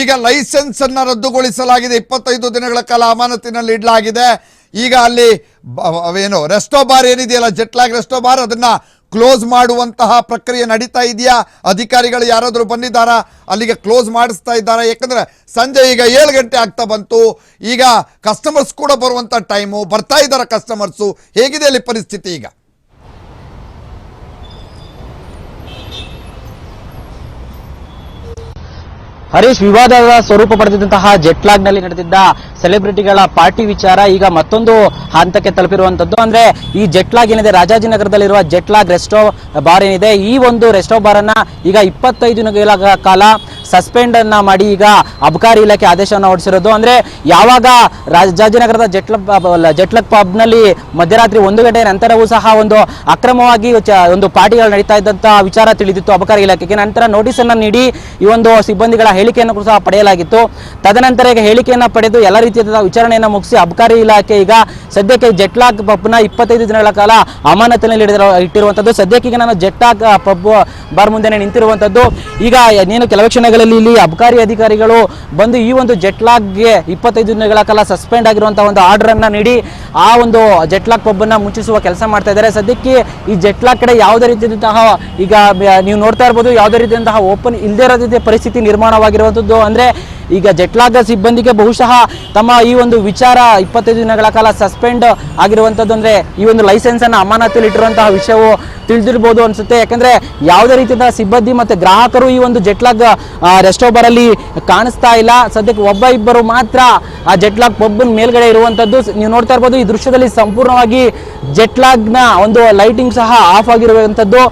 ಈಗ ಲೈಸೆನ್ಸ್ ಅನ್ನ ರದ್ದುಗೊಳಿಸಲಾಗಿದೆ. ಇಪ್ಪತ್ತೈದು ದಿನಗಳ ಕಾಲ ಅಮಾನತಿನಲ್ಲಿ ಇಡಲಾಗಿದೆ. ಈಗ ಅಲ್ಲಿ ಏನು ರೆಸ್ಟೋ ಬಾರ್ ಏನಿದೆಯಲ್ಲ ಜೆಟ್ಲಾಗ್ ರೆಸ್ಟೋ ಬಾರ್, ಅದನ್ನ ಕ್ಲೋಸ್ ಮಾಡುವಂತಹ ಪ್ರಕ್ರಿಯೆ ನಡೀತಾ ಇದೆಯಾ? ಅಧಿಕಾರಿಗಳು ಯಾರಾದರೂ ಬಂದಿದ್ದಾರಾ? ಅಲ್ಲಿಗೆ ಕ್ಲೋಸ್ ಮಾಡಿಸ್ತಾ ಇದ್ದಾರಾ? ಯಾಕಂದ್ರೆ ಸಂಜೆ ಈಗ ಏಳು ಗಂಟೆ ಆಗ್ತಾ ಬಂತು. ಈಗ ಕಸ್ಟಮರ್ಸ್ ಕೂಡ ಬರುವಂತ ಟೈಮು ಬರ್ತಾ ಇದ್ದಾರೆ ಕಸ್ಟಮರ್ಸು ಹೇಗಿದೆ ಅಲ್ಲಿ ಪರಿಸ್ಥಿತಿ ಈಗ? ಹರೀಶ್ ವಿವಾದದ ಸ್ವರೂಪ ಪಡೆದಿದ್ದಂತಹ ಜೆಟ್ಲಾಗ್ನಲ್ಲಿ ನಡೆದಿದ್ದ ಸೆಲೆಬ್ರಿಟಿಗಳ ಪಾರ್ಟಿ ವಿಚಾರ ಈಗ ಮತ್ತೊಂದು ಹಂತಕ್ಕೆ ತಲುಪಿರುವಂತದ್ದು. ಅಂದ್ರೆ ಈ ಜೆಟ್ಲಾಗ್ ಏನಿದೆ ರಾಜಾಜಿನಗರದಲ್ಲಿರುವ ಜೆಟ್ಲಾಗ್ ರೆಸ್ಟೋ ಬಾರ್ ಏನಿದೆ, ಈ ಒಂದು ರೆಸ್ಟೋ ಬಾರ್ ಅನ್ನ ಈಗ ಇಪ್ಪತ್ತೈದು ದಿನಗಳ ಕಾಲ ಸಸ್ಪೆಂಡ್ ಅನ್ನ ಮಾಡಿ ಈಗ ಅಬಕಾರಿ ಇಲಾಖೆ ಆದೇಶವನ್ನು ಹೊರಡಿಸಿರೋದು. ಅಂದ್ರೆ ಯಾವಾಗ ರಾಜಾಜಿನಗರದ ಜಟ್ಲ ಜಟ್ಲಕ್ ಪಬ್ನಲ್ಲಿ ಮಧ್ಯರಾತ್ರಿ ಒಂದು ಗಂಟೆ ನಂತರವೂ ಸಹ ಒಂದು ಅಕ್ರಮವಾಗಿ ಒಂದು ಪಾರ್ಟಿಗಳು ನಡೀತಾ ಇದ್ದಂತ ವಿಚಾರ ತಿಳಿದಿತ್ತು ಅಬಕಾರಿ ಇಲಾಖೆಗೆ. ನಂತರ ನೋಟಿಸ್ ಅನ್ನ ನೀಡಿ ಈ ಒಂದು ಸಿಬ್ಬಂದಿಗಳ ಹೇಳಿಕೆಯನ್ನು ಕೂಡ ಸಹ ಪಡೆಯಲಾಗಿತ್ತು. ತದನಂತರ ಈಗ ಹೇಳಿಕೆಯನ್ನ ಪಡೆದು ಎಲ್ಲ ರೀತಿಯಾದ ವಿಚಾರಣೆಯನ್ನು ಮುಗಿಸಿ ಅಬಕಾರಿ ಇಲಾಖೆ ಈಗ ಸದ್ಯಕ್ಕೆ ಜೆಟ್ಲಾಗ್ ಪಬ್ನ ಇಪ್ಪತ್ತೈದು ದಿನಗಳ ಕಾಲ ಅಮಾನತಿನಲ್ಲಿ ಇಟ್ಟಿರುವಂಥದ್ದು ಸದ್ಯಕ್ಕೆ ಈಗ ನಾನು ಜಟ್ಲಾಕ್ ಪಬ್ ಬಾರ್ ಮುಂದೆ ನಿಂತಿರುವಂತದ್ದು. ಈಗ ನೀನು ಕೆಲವು ಕ್ಷಣಗಳಲ್ಲಿ ಇಲ್ಲಿ ಅಬಕಾರಿ ಅಧಿಕಾರಿಗಳು ಬಂದು ಈ ಒಂದು ಜೆಟ್ಲಾಗ್ಗೆ ಇಪ್ಪತ್ತೈದು ದಿನಗಳ ಕಾಲ ಸಸ್ಪೆಂಡ್ ಆಗಿರುವಂತಹ ಒಂದು ಆರ್ಡರ್ ಅನ್ನ ನೀಡಿ ಆ ಒಂದು ಜೆಟ್ಲಾಗ್ ಪಬ್ ಅನ್ನ ಮುಚ್ಚಿಸುವ ಕೆಲಸ ಮಾಡ್ತಾ ಇದ್ದಾರೆ. ಸದ್ಯಕ್ಕೆ ಈ ಜೆಟ್ಲಾಗ್ ಕಡೆ ಯಾವುದೇ ರೀತಿಯಾದಂತಹ ಈಗ ನೀವು ನೋಡ್ತಾ ಇರ್ಬೋದು, ಯಾವುದೇ ರೀತಿಯಂತಹ ಓಪನ್ ಇಲ್ಲದೇ ಇರೋ ಪರಿಸ್ಥಿತಿ ನಿರ್ಮಾಣವಾಗಿರುವಂಥದ್ದು ಅಂದ್ರೆ ಈಗ ಜೆಟ್ಲಾಗ್ ಸಿಬ್ಬಂದಿಗೆ ಬಹುಶಃ ತಮ್ಮ ಈ ಒಂದು ವಿಚಾರ ಇಪ್ಪತ್ತೈದು ದಿನಗಳ ಕಾಲ ಸಸ್ಪೆಂಡ್ ಆಗಿರುವಂಥದ್ದು ಅಂದ್ರೆ ಈ ಒಂದು ಲೈಸೆನ್ಸ್ ಅನ್ನ ಅಮಾನತಲ್ಲಿ ಇಟ್ಟಿರುವಂತಹ ವಿಷಯವು ತಿಳಿದಿರ್ಬೋದು ಅನ್ಸುತ್ತೆ. ಯಾಕಂದ್ರೆ ಯಾವುದೇ ರೀತಿಯ ಸಿಬ್ಬಂದಿ ಮತ್ತೆ ಗ್ರಾಹಕರು ಈ ಒಂದು ಜೆಟ್ಲಾಗ್ ರೆಸ್ಟೋಬರಲ್ಲಿ ಕಾಣಿಸ್ತಾ ಇಲ್ಲ. ಸದ್ಯಕ್ಕೆ ಒಬ್ಬ ಇಬ್ಬರು ಮಾತ್ರ ಆ ಜೆಟ್ಲಾಗ್ ಪಬ್ ಮೇಲ್ಗಡೆ ಇರುವಂಥದ್ದು ನೀವು ನೋಡ್ತಾ ಇರ್ಬೋದು, ಈ ದೃಶ್ಯದಲ್ಲಿ ಸಂಪೂರ್ಣವಾಗಿ ಜೆಟ್ಲಾಗ್ನ ಒಂದು ಲೈಟಿಂಗ್ ಸಹ ಆಫ್ ಆಗಿರುವಂತದ್ದು.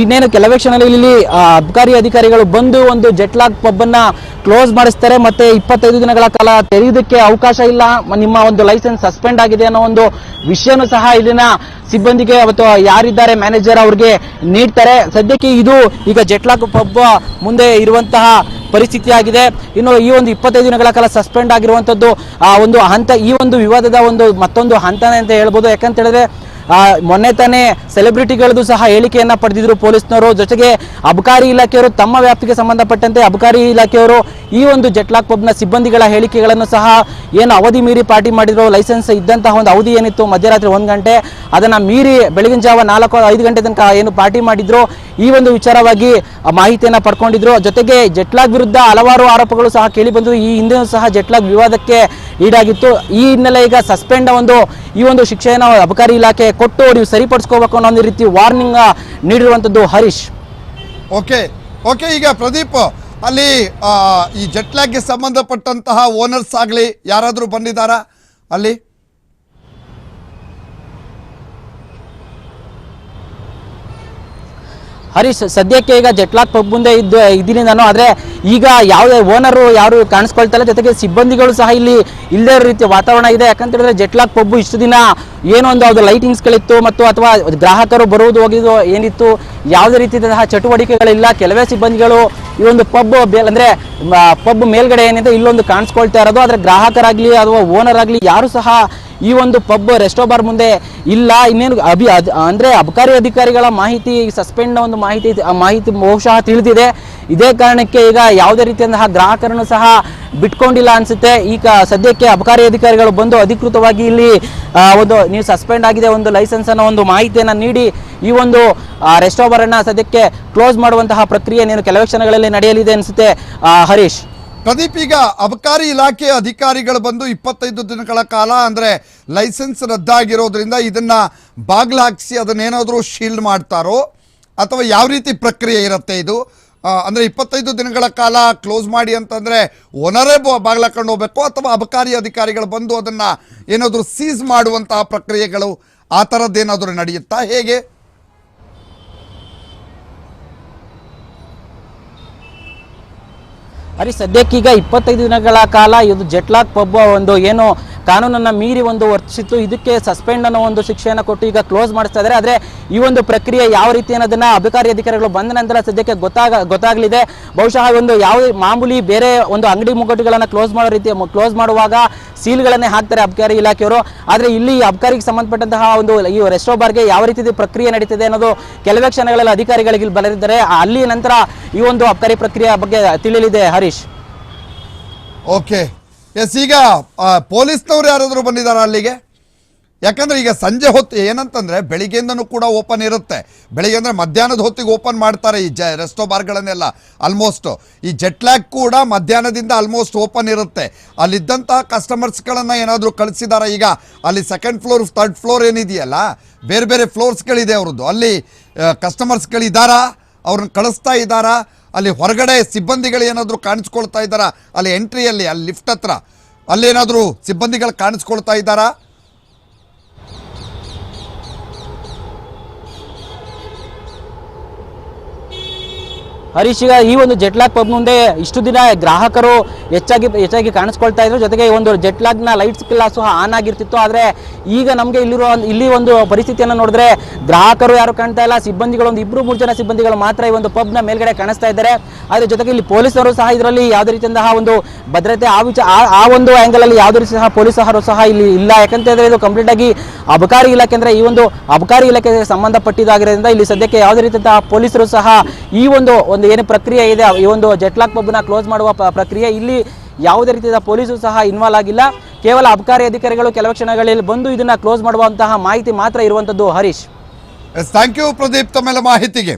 ಇನ್ನೇನು ಕೆಲವೇ ಕ್ಷಣದಲ್ಲಿ ಇಲ್ಲಿ ಅಬ್ಕಾರಿ ಅಧಿಕಾರಿಗಳು ಬಂದು ಒಂದು ಜೆಟ್ಲಾಗ್ ಪಬ್ಬನ್ನು ಕ್ಲೋಸ್ ಮಾಡಿಸ್ತಾರೆ. ಮತ್ತೆ ಇಪ್ಪತ್ತೈದು ದಿನಗಳ ಕಾಲ ತೆರೆಯುವುದಕ್ಕೆ ಅವಕಾಶ ಇಲ್ಲ. ನಿಮ್ಮ ಒಂದು ಲೈಸೆನ್ಸ್ ಸಸ್ಪೆಂಡ್ ಆಗಿದೆ ಅನ್ನೋ ಒಂದು ವಿಷಯನೂ ಸಹ ಇಲ್ಲಿನ ಸಿಬ್ಬಂದಿಗೆ ಅಥವಾ ಯಾರಿದ್ದಾರೆ ಮ್ಯಾನೇಜರ್ ಅವ್ರಿಗೆ ನೀಡ್ತಾರೆ. ಸದ್ಯಕ್ಕೆ ಇದು ಈಗ ಜೆಟ್ಲಾಕ್ ಪಬ್ ಮುಂದೆ ಇರುವಂತಹ ಪರಿಸ್ಥಿತಿಯಾಗಿದೆ. ಇನ್ನು ಈ ಒಂದು ಇಪ್ಪತ್ತೈದು ದಿನಗಳ ಕಾಲ ಸಸ್ಪೆಂಡ್ ಆಗಿರುವಂಥದ್ದು ಆ, ಒಂದು ಹಂತ, ಈ ಒಂದು ವಿವಾದದ ಒಂದು ಮತ್ತೊಂದು ಹಂತನೇ ಅಂತ ಹೇಳ್ಬೋದು. ಯಾಕಂತ ಹೇಳಿದ್ರೆ ಮೊನ್ನೆ ತಾನೇ ಸೆಲೆಬ್ರಿಟಿಗಳದ್ದು ಸಹ ಹೇಳಿಕೆಯನ್ನ ಪಡೆದಿದ್ರು ಪೊಲೀಸ್ನವರು. ಜೊತೆಗೆ ಅಬಕಾರಿ ಇಲಾಖೆಯವರು ತಮ್ಮ ವ್ಯಾಪ್ತಿಗೆ ಸಂಬಂಧಪಟ್ಟಂತೆ ಅಬಕಾರಿ ಇಲಾಖೆಯವರು ಈ ಒಂದು ಜೆಟ್ಲಾಕ್ ಪಬ್ನ ಸಿಬ್ಬಂದಿಗಳ ಹೇಳಿಕೆಗಳನ್ನು ಸಹ ಏನು ಅವಧಿ ಮೀರಿ ಪಾರ್ಟಿ ಮಾಡಿದ್ರು, ಲೈಸೆನ್ಸ್ ಇದ್ದಂತಹ ಒಂದು ಅವಧಿ ಏನಿತ್ತು, ಮಧ್ಯರಾತ್ರಿ ಒಂದು ಗಂಟೆ, ಅದನ್ನ ಮೀರಿ ಬೆಳಗಿನ ಜಾವ ನಾಲ್ಕು, ಐದು ಗಂಟೆ ತನಕ ಏನು ಪಾರ್ಟಿ ಮಾಡಿದ್ರು, ಈ ಒಂದು ವಿಚಾರವಾಗಿ ಮಾಹಿತಿಯನ್ನ ಪಡ್ಕೊಂಡಿದ್ರು. ಜೊತೆಗೆ ಜೆಟ್ಲಾಗ್ ವಿರುದ್ಧ ಹಲವಾರು ಆರೋಪಗಳು ಸಹ ಕೇಳಿ ಬಂದು ಈ ಹಿಂದೆ ಸಹ ಜೆಟ್ಲಾಗ್ ವಿವಾದಕ್ಕೆ ಈಡಾಗಿತ್ತು. ಈ ಹಿನ್ನೆಲೆ ಈಗ ಸಸ್ಪೆಂಡ್ ಒಂದು, ಈ ಒಂದು ಶಿಕ್ಷೆಯನ್ನು ಅಬಕಾರಿ ಇಲಾಖೆ ಕೊಟ್ಟು ನೀವು ಸರಿಪಡಿಸ್ಕೋಬೇಕು ಅನ್ನೋ ಒಂದು ರೀತಿ ವಾರ್ನಿಂಗ್ ನೀಡಿರುವಂತದ್ದು ಹರೀಶ್. ಓಕೆ ಓಕೆ, ಈಗ ಪ್ರದೀಪ್ ಅಲ್ಲಿ ಈ ಜಟ್ಲಾಗ್ಗೆ ಸಂಬಂಧಪಟ್ಟಂತಹ ಓನರ್ಸ್ ಆಗಲಿ ಯಾರಾದರೂ ಬಂದಿದ್ದಾರಾ? ಅಲ್ಲಿ? ಹರೀಶ್, ಸದ್ಯಕ್ಕೆ ಈಗ ಜೆಟ್ಲಾಕ್ ಪಬ್ ಮುಂದೆ ಇದ್ದು ಇದ್ದೀನಿ ನಾನು ಆದರೆ ಈಗ ಯಾವುದೇ ಓನರು ಯಾರು ಕಾಣಿಸ್ಕೊಳ್ತಾ ಇಲ್ಲ. ಜೊತೆಗೆ ಸಿಬ್ಬಂದಿಗಳು ಸಹ ಇಲ್ಲಿ ಇಲ್ಲದೇ ಇರೋ ರೀತಿಯ ವಾತಾವರಣ ಇದೆ. ಯಾಕಂತ ಹೇಳಿದ್ರೆ ಜೆಟ್ಲಾಕ್ ಪಬ್ಬು ಇಷ್ಟು ದಿನ ಏನೋ ಒಂದು ಅದು ಲೈಟಿಂಗ್ಸ್ಗಳಿತ್ತು ಮತ್ತು ಅಥವಾ ಗ್ರಾಹಕರು ಬರುವುದು ಹೋಗಿದ್ದು ಏನಿತ್ತು, ಯಾವುದೇ ರೀತಿಯಾದಂತಹ ಚಟುವಟಿಕೆಗಳಿಲ್ಲ. ಕೆಲವೇ ಸಿಬ್ಬಂದಿಗಳು ಈ ಒಂದು ಪಬ್ ಅಂದ್ರೆ ಪಬ್ ಮೇಲ್ಗಡೆ ಏನಿದೆ, ಇಲ್ಲೊಂದು ಕಾಣಿಸ್ಕೊಳ್ತಾ ಇರೋದು. ಆದ್ರೆ ಗ್ರಾಹಕರಾಗ್ಲಿ ಅಥವಾ ಓನರ್ ಆಗಲಿ ಯಾರು ಸಹ ಈ ಒಂದು ಪಬ್ ರೆಸ್ಟೋ ಬಾರ್ ಮುಂದೆ ಇಲ್ಲ. ಇನ್ನೇನು ಅಭಿ ಅದ್- ಅಂದ್ರೆ ಅಬಕಾರಿ ಅಧಿಕಾರಿಗಳ ಮಾಹಿತಿ, ಸಸ್ಪೆಂಡ್ ಒಂದು ಮಾಹಿತಿ ಮಾಹಿತಿ ಬಹುಶಃ ತಿಳಿದಿದೆ. ಇದೇ ಕಾರಣಕ್ಕೆ ಈಗ ಯಾವುದೇ ರೀತಿಯಂತಹ ಗ್ರಾಹಕರನ್ನು ಸಹ ಬಿಟ್ಕೊಂಡಿಲ್ಲ ಅನ್ಸುತ್ತೆ. ಈಗ ಸದ್ಯಕ್ಕೆ ಅಬಕಾರಿ ಅಧಿಕಾರಿಗಳು ಬಂದು ಅಧಿಕೃತವಾಗಿ ಇಲ್ಲಿ ಒಂದು ನೀವು ಸಸ್ಪೆಂಡ್ ಆಗಿದೆ ಒಂದು ಲೈಸೆನ್ಸ್ ಅನ್ನೋ ಒಂದು ಮಾಹಿತಿಯನ್ನು ನೀಡಿ ಈ ಒಂದು ರೆಸ್ಟೋಬರ್ ಅನ್ನ ಸದ್ಯಕ್ಕೆ ಕ್ಲೋಸ್ ಮಾಡುವಂತಹ ಪ್ರಕ್ರಿಯೆ ನೀನು ಕೆಲವೇ ಕ್ಷಣಗಳಲ್ಲಿ ನಡೆಯಲಿದೆ ಅನ್ಸುತ್ತೆ. ಹರೀಶ್. ಪ್ರದೀಪ್, ಈಗ ಅಬಕಾರಿ ಇಲಾಖೆ ಅಧಿಕಾರಿಗಳು ಬಂದು ಇಪ್ಪತ್ತೈದು ದಿನಗಳ ಕಾಲ ಅಂದ್ರೆ ಲೈಸೆನ್ಸ್ ರದ್ದಾಗಿರೋದ್ರಿಂದ ಇದನ್ನ ಬಾಗ್ಲು ಹಾಕಿಸಿ ಅದನ್ನೇನಾದರೂ ಶೀಲ್ಡ್ ಮಾಡ್ತಾರೋ ಅಥವಾ ಯಾವ ರೀತಿ ಪ್ರಕ್ರಿಯೆ ಇರುತ್ತೆ ಇದು? ಅಂದ್ರೆ ಇಪ್ಪತ್ತೈದು ದಿನಗಳ ಕಾಲ ಕ್ಲೋಸ್ ಮಾಡಿ ಅಂತಂದ್ರೆ ಓನರೇ ಬಾಗ್ಲಾಕೊಂಡು ಹೋಗ್ಬೇಕು ಅಥವಾ ಅಬಕಾರಿ ಅಧಿಕಾರಿಗಳು ಬಂದು ಅದನ್ನ ಏನಾದರೂ ಸೀಸ್ ಮಾಡುವಂತಹ ಪ್ರಕ್ರಿಯೆಗಳು ಆ ಥರದ್ದೇನಾದರೂ ನಡೆಯುತ್ತಾ? ಹೇಗೆ? ಹರಿ ಸದ್ಯಕ್ಕೀಗ ಇಪ್ಪತ್ತೈದು ದಿನಗಳ ಕಾಲ ಇದು ಜೆಟ್ಲಾಕ್ ಪಬ್ ಒಂದು, ಏನು ಕಾನೂನನ್ನ ಮೀರಿ ಒಂದು ವರ್ತಿಸಿತ್ತು. ಇದಕ್ಕೆ ಸಸ್ಪೆಂಡ್ ಅನ್ನೋ ಒಂದು ಶಿಕ್ಷೆಯನ್ನು ಕೊಟ್ಟು ಈಗ ಕ್ಲೋಸ್ ಮಾಡಿಸ್ತಾ ಇದ್ದಾರೆ. ಆದರೆ ಈ ಒಂದು ಪ್ರಕ್ರಿಯೆ ಯಾವ ರೀತಿ ಅನ್ನೋದನ್ನ ಅಧಿಕಾರಿ ಅಧಿಕಾರಿಗಳು ಬಂದ ನಂತರ ಸದ್ಯಕ್ಕೆ ಗೊತ್ತಾಗ, ಗೊತ್ತಾಗಲಿದೆ. ಬಹುಶಃ ಒಂದು ಯಾವುದೇ ಮಾಮೂಲಿ ಬೇರೆ ಒಂದು ಅಂಗಡಿ ಮುಗ್ಗಟ್ಟುಗಳನ್ನು ಕ್ಲೋಸ್ ಮಾಡೋ ರೀತಿ ಕ್ಲೋಸ್ ಮಾಡುವಾಗ ಸೀಲ್ಗಳನ್ನೇ ಹಾಕ್ತಾರೆ ಅಬಕಾರಿ ಇಲಾಖೆಯವರು. ಆದರೆ ಇಲ್ಲಿ ಅಬಕಾರಿಗೆ ಸಂಬಂಧಪಟ್ಟಂತಹ ಒಂದು ಈ ರೆಸ್ಟೋ ಬಾರ್ಗೆ ಯಾವ ರೀತಿ ಪ್ರಕ್ರಿಯೆ ನಡೀತಿದೆ ಅನ್ನೋದು ಕೆಲವೇ ಕ್ಷಣಗಳಲ್ಲಿ ಅಧಿಕಾರಿಗಳಿಗೆ ಇಲ್ಲಿ ಬರೆದಿದ್ದಾರೆ. ಅಲ್ಲಿ ನಂತರ ಈ ಒಂದು ಅಬಕಾರಿ ಪ್ರಕ್ರಿಯೆ ಬಗ್ಗೆ ತಿಳಿಯಲಿದೆ ಹರೀಶ್. ಓಕೆ ಎಸ್ ಈಗ ಪೊಲೀಸ್ನವರು ಯಾರಾದರೂ ಬಂದಿದ್ದಾರೆ ಅಲ್ಲಿಗೆ? ಯಾಕಂದ್ರೆ ಈಗ ಸಂಜೆ ಹೊತ್ತು ಏನಂತಂದ್ರೆ ಬೆಳಿಗ್ಗೆಯಿಂದನೂ ಕೂಡ ಓಪನ್ ಇರುತ್ತೆ. ಬೆಳಿಗ್ಗೆ ಅಂದ್ರೆ ಮಧ್ಯಾಹ್ನದ ಹೊತ್ತಿಗೆ ಓಪನ್ ಮಾಡ್ತಾರೆ ಈ ಜ ರೆಸ್ಟೋ ಬಾರ್ಗಳನ್ನೆಲ್ಲ ಆಲ್ಮೋಸ್ಟ್ ಈ ಜೆಟ್ಲ್ಯಾಗ್ ಕೂಡ ಮಧ್ಯಾಹ್ನದಿಂದ ಆಲ್ಮೋಸ್ಟ್ ಓಪನ್ ಇರುತ್ತೆ. ಅಲ್ಲಿದ್ದಂತಹ ಕಸ್ಟಮರ್ಸ್ಗಳನ್ನು ಏನಾದರೂ ಕಳಿಸಿದಾರ ಈಗ? ಅಲ್ಲಿ ಸೆಕೆಂಡ್ ಫ್ಲೋರ್ ಥರ್ಡ್ ಫ್ಲೋರ್ ಏನಿದೆಯಲ್ಲ? ಬೇರೆ ಬೇರೆ ಫ್ಲೋರ್ಸ್ಗಳಿದೆ ಅವ್ರದ್ದು. ಅಲ್ಲಿ ಕಸ್ಟಮರ್ಸ್ಗಳಿದ್ದಾರಾ ಅವ್ರನ್ನ ಕಳಿಸ್ತಾ ಇದ್ದಾರಾ ಅಲ್ಲಿ ಹೊರಗಡೆ ಸಿಬ್ಬಂದಿಗಳು ಏನಾದರೂ ಕಾಣಿಸ್ಕೊಳ್ತಾ ಇದ್ದಾರಾ ಅಲ್ಲಿ ಎಂಟ್ರಿಯಲ್ಲಿ ಅಲ್ಲಿ ಲಿಫ್ಟ್ ಹತ್ರ. ಅಲ್ಲೇನಾದರೂ ಸಿಬ್ಬಂದಿಗಳು ಕಾಣಿಸ್ಕೊಳ್ತಾ ಇದ್ದಾರಾ ಹರೀಶ್ ಈಗ ಈ ಒಂದು ಜೆಟ್ಲಾಗ್ ಪಬ್ ಮುಂದೆ ಇಷ್ಟು ದಿನ ಗ್ರಾಹಕರು ಹೆಚ್ಚಾಗಿ ಹೆಚ್ಚಾಗಿ ಕಾಣಿಸ್ಕೊಳ್ತಾ ಇದ್ರು. ಜೊತೆಗೆ ಈ ಒಂದು ಜೆಟ್ಲಾಗ್ನ ಲೈಟ್ಸ್ ಕ್ಲಾಸ್ ಆನ್ ಆಗಿರ್ತಿತ್ತು. ಆದರೆ ಈಗ ನಮಗೆ ಇಲ್ಲಿರುವ ಇಲ್ಲಿ ಒಂದು ಪರಿಸ್ಥಿತಿಯನ್ನು ನೋಡಿದ್ರೆ ಗ್ರಾಹಕರು ಯಾರು ಕಾಣ್ತಾ ಇಲ್ಲ. ಸಿಬ್ಬಂದಿಗಳು ಒಂದು ಇಬ್ಬರು ಮೂರು ಜನ ಸಿಬ್ಬಂದಿಗಳು ಮಾತ್ರ ಈ ಒಂದು ಪಬ್ನ ಮೇಲ್ಗಡೆ ಕಾಣಿಸ್ತಾ ಇದ್ದಾರೆ. ಅದ್ರ ಜೊತೆಗೆ ಇಲ್ಲಿ ಪೊಲೀಸರು ಸಹ ಇದರಲ್ಲಿ ಯಾವುದೇ ರೀತಿಯಂತಹ ಒಂದು ಭದ್ರತೆ ಆ ವಿಚ, ಆ- ಒಂದು ಆಂಗಲ್ ಅಲ್ಲಿ ಯಾವುದೇ ರೀತಿ ಸಹ ಪೊಲೀಸರು ಸಹ ಇಲ್ಲಿ ಇಲ್ಲ. ಯಾಕಂತ ಇದು ಕಂಪ್ಲೀಟ್ ಆಗಿ ಅಬಕಾರಿ ಇಲಾಖೆ ಅಂದರೆ ಈ ಒಂದು ಅಬಕಾರಿ ಇಲಾಖೆಗೆ ಸಂಬಂಧಪಟ್ಟಿದ್ದಾಗಿರೋದ್ರಿಂದ ಇಲ್ಲಿ ಸದ್ಯಕ್ಕೆ ಯಾವುದೇ ರೀತಿಯಂತಹ ಪೊಲೀಸರು ಸಹ ಈ ಒಂದು ಒಂದು ಏನು ಪ್ರಕ್ರಿಯೆ ಇದೆ, ಈ ಒಂದು ಜೆಟ್ಲಾಕ್ ಪಬ್ನ ಕ್ಲೋಸ್ ಮಾಡುವ ಪ್ರಕ್ರಿಯೆ ಇಲ್ಲಿ ಯಾವುದೇ ರೀತಿಯ ಪೊಲೀಸರು ಸಹ ಇನ್ವಾಲ್ವ್ ಆಗಿಲ್ಲ. ಕೇವಲ ಅಬಕಾರಿ ಅಧಿಕಾರಿಗಳು ಕೆಲವು ಕ್ಷಣಗಳಲ್ಲಿ ಬಂದು ಇದನ್ನ ಕ್ಲೋಸ್ ಮಾಡುವಂತಹ ಮಾಹಿತಿ ಮಾತ್ರ ಇರುವಂತದ್ದು Harish. Yes thank you Pradeep, ತಮ್ಮೆಲ್ಲ ಮಾಹಿತಿಗೆ.